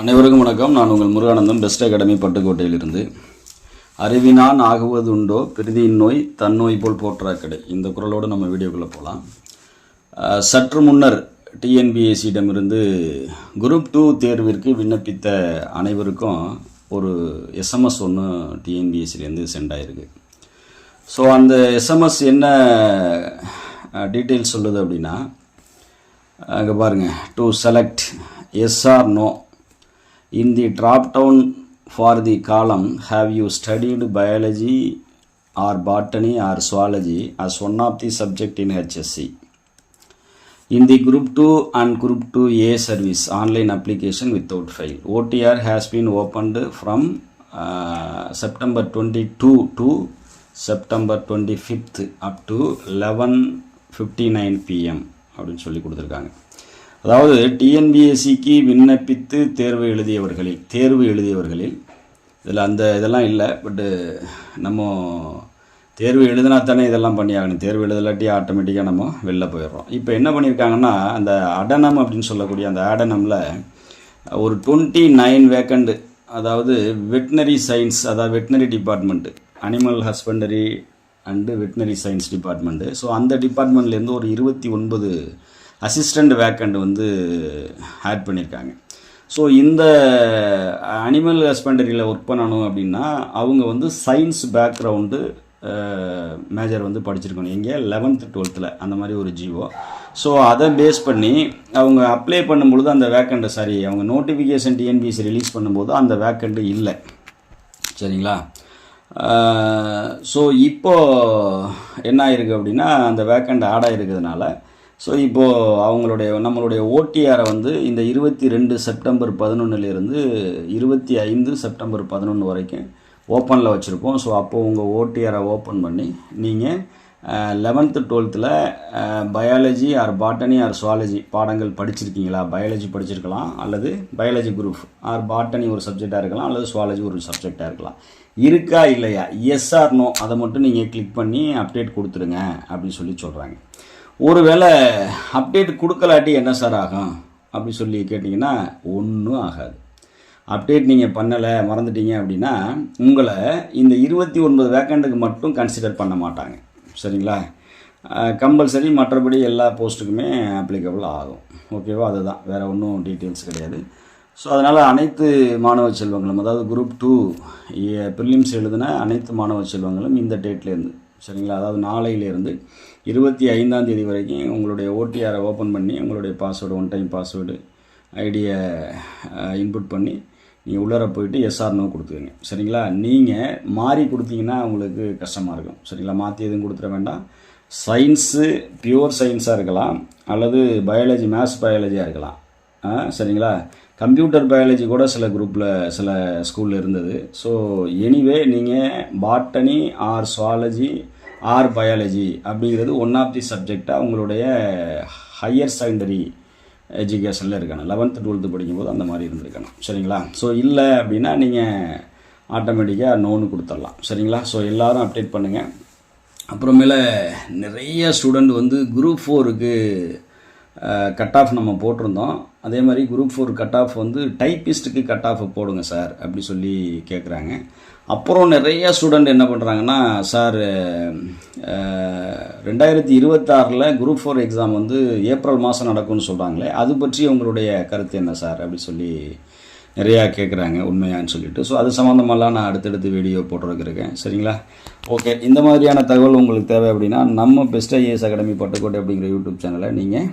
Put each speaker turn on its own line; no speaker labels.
அனைவருக்கும் வணக்கம். நான் உங்கள் முருகானந்தம் பெஸ்ட் அகாடமி பட்டுக்கோட்டையிலிருந்து. அறிவினான் ஆகுவது உண்டோ பிரிதியின் நோய் தன்னோய் போல் போற்றாக்கடை. கடை இந்த குரலோடு நம்ம வீடியோக்குள்ளே போகலாம் சற்று முன்னர் டிஎன்பிஎஸ்சியிடமிருந்து குரூப் டூ தேர்விற்கு விண்ணப்பித்த அனைவருக்கும் ஒரு எஸ்எம்எஸ் ஒன்று டிஎன்பிஎஸ்சிலேருந்து சென்ட் ஆயிருக்கு. ஸோ அந்த எஸ்எம்எஸ் என்ன டீட்டெயில்ஸ் சொல்லுது அப்படின்னா அங்கே பாருங்க. To select SR no in the drop down for the column have you studied biology or botany or zoology as one of the subject in HSC In the Group 2 and Group 2A service online application without file, OTR has been opened from uh, September 22 to September 25th up to 11:59 pm அப்படின்னு சொல்லி கொடுத்துருக்காங்க அதாவது டிஎன்பிஎஸ்சிக்கு விண்ணப்பித்து தேர்வு எழுதியவர்களில் தேர்வு எழுதியவர்களில் இதில் அந்த இதெல்லாம் இல்லை பட்டு நம்ம தேர்வு எழுதினா தானே இதெல்லாம் பண்ணி ஆகணும் தேர்வு எழுதலாட்டி ஆட்டோமேட்டிக்காக நம்ம வெளில போயிடுறோம். இப்போ என்ன பண்ணியிருக்காங்கன்னா அந்த அடனம் அப்படின்னு சொல்லக்கூடிய அந்த ஆடனமில் ஒரு டுவெண்ட்டி நைன் வேக்கண்டு அதாவது வெட்டினரி சயின்ஸ் அதாவது veterinary department animal husbandry and veterinary science department so அந்த டிபார்ட்மெண்ட்லேருந்து ஒரு இருபத்தி ஒன்பது அசிஸ்டண்ட் வேக்கண்ட் வந்து ஆட் பண்ணியிருக்காங்க ஸோ இந்த அனிமல் ஹஸ்பண்டரியில் ஒர்க் பண்ணணும் அப்படின்னா அவங்க வந்து சயின்ஸ் பேக்ரவுண்டு மேஜர் வந்து படிச்சிருக்கணும். எங்கே? லெவன்த்து டுவெல்த்தில் அந்த மாதிரி ஒரு ஜீவோ ஸோ அதை பேஸ் பண்ணி அவங்க அப்ளை பண்ணும்பொழுது அந்த வேக்கண்ட்டு சாரி அவங்க நோட்டிஃபிகேஷன் டிஎன்பிஎஸ்சி ரிலீஸ் பண்ணும்போது அந்த வேக்கண்ட்டு இல்லை. சரிங்களா? ஸோ இப்போது என்ன ஆயிருக்கு அப்படின்னா அந்த வேக்கண்ட் ஆட் ஆகிருக்கிறதுனால ஸோ இப்போது அவங்களுடைய நம்மளுடைய ஓடிஆரை வந்து இந்த இருபத்தி ரெண்டு செப்டம்பர் பதினொன்றுலேருந்து இருபத்தி ஐந்து செப்டம்பர் பதினொன்று வரைக்கும் ஓப்பனில் வச்சுருக்கோம். ஸோ அப்போது உங்கள் ஓடிஆரை ஓப்பன் பண்ணி நீங்கள் லெவன்த்து டுவெல்த்தில் biology or botany or zoology பாடங்கள் படிச்சிருக்கீங்களா? பயாலஜி படிச்சிருக்கலாம். அல்லது பயாலஜி குரூப் ஆர் பாட்டனி ஒரு சப்ஜெக்டாக இருக்கலாம். அல்லது சுவாலஜி ஒரு சப்ஜெக்டாக இருக்கலாம். இருக்கா? இல்லையா? எஸ் ஆர் நோ அதை மட்டும் நீங்கள் கிளிக் பண்ணி அப்டேட் கொடுத்துருங்க அப்படின்னு சொல்லி சொல்கிறாங்க ஒருவேளை அப்டேட் கொடுக்கலாட்டி என்ன சார் ஆகும்? அப்படி சொல்லி கேட்டிங்கன்னா ஒன்றும் ஆகாது. அப்டேட் நீங்கள் பண்ணலை மறந்துட்டீங்க அப்படின்னா உங்களை இந்த இருபத்தி ஒன்பது வேக்கண்ட்டுக்கு மட்டும் கன்சிடர் பண்ண மாட்டாங்க. சரிங்களா? கம்பல்சரி மற்றபடி எல்லா போஸ்ட்டுக்குமே அப்ளிகபிள் ஆகும். ஓகேவா அதுதான். வேறு ஒன்றும் டீட்டெயில்ஸ் கிடையாது. ஸோ அதனால் அனைத்து மாணவ செல்வங்களும் அதாவது குரூப் டூ ப்ரிலிம்ஸ் எழுதின அனைத்து மாணவ செல்வங்களும் இந்த டேட்லேருந்து சரிங்களா? அதாவது நாளையிலேருந்து இருபத்தி ஐந்தாம் தேதி வரைக்கும் உங்களுடைய ஓடிஆரை ஓப்பன் பண்ணி உங்களுடைய பாஸ்வேர்டு ஒன் டைம் பாஸ்வேர்டு ஐடியை இன்புட் பண்ணி நீங்கள் உள்ளார போயிட்டு எஸ்ஆர் நோ கொடுத்துருங்க சரிங்களா? நீங்கள் மாறி கொடுத்தீங்கன்னா உங்களுக்கு கஷ்டமாக இருக்கும். சரிங்களா? மாற்றி எதுவும் கொடுத்துட வேண்டாம். சயின்ஸு பியூர் சயின்ஸாக இருக்கலாம். அல்லது பயாலஜி மேத்ஸ் பயாலஜியாக இருக்கலாம். ஆ, சரிங்களா? கம்ப்யூட்டர் பயாலஜி கூட சில குரூப்பில் சில ஸ்கூலில் இருந்தது. ஸோ எனிவே நீங்கள் botany or zoology or biology அப்படிங்கிறது ஒன் ஆஃப் தி சப்ஜெக்டாக உங்களுடைய ஹையர் செகண்டரி எஜுகேஷனில் இருக்கணும். லெவன்த்து டுவெல்த்து படிக்கும்போது அந்த மாதிரி இருந்திருக்கணும். சரிங்களா? ஸோ இல்லை அப்படின்னா நீங்கள் ஆட்டோமேட்டிக்காக நோன்னு கொடுத்துடலாம். சரிங்களா? ஸோ எல்லோரும் அப்டேட் பண்ணுங்கள் அப்புறமேல நிறைய ஸ்டூடெண்ட் வந்து குரூப் ஃபோருக்கு கட் ஆஃப் நம்ம போட்டிருந்தோம். அதே மாதிரி குரூப் ஃபோர் கட் ஆஃப் வந்து டைப்பிஸ்ட்டுக்கு கட் ஆஃப் போடுங்க சார் அப்படி சொல்லி கேட்குறாங்க அப்புறம் நிறைய ஸ்டூடெண்ட் என்ன பண்ணுறாங்கன்னா சார் ரெண்டாயிரத்தி இருபத்தாறில் குரூப் ஃபோர் எக்ஸாம் வந்து ஏப்ரல் மாதம் நடக்கும்னு சொல்கிறாங்களே அது பற்றி உங்களுடைய கருத்து என்ன சார் அப்படி சொல்லி நிறையா கேட்குறாங்க உண்மையான்னு சொல்லிட்டு. ஸோ அது சம்மந்தமெல்லாம் நான் அடுத்தடுத்து வீடியோ போட்டுருக்கேன் சரிங்களா? ஓகே இந்த மாதிரியான தகவல் உங்களுக்கு தேவை அப்படின்னா நம்ம பெஸ்ட் ஐஏஎஸ் அகாடமி பட்டுக்கோட்டை அப்படிங்கிற யூடியூப் சேனலை நீங்கள்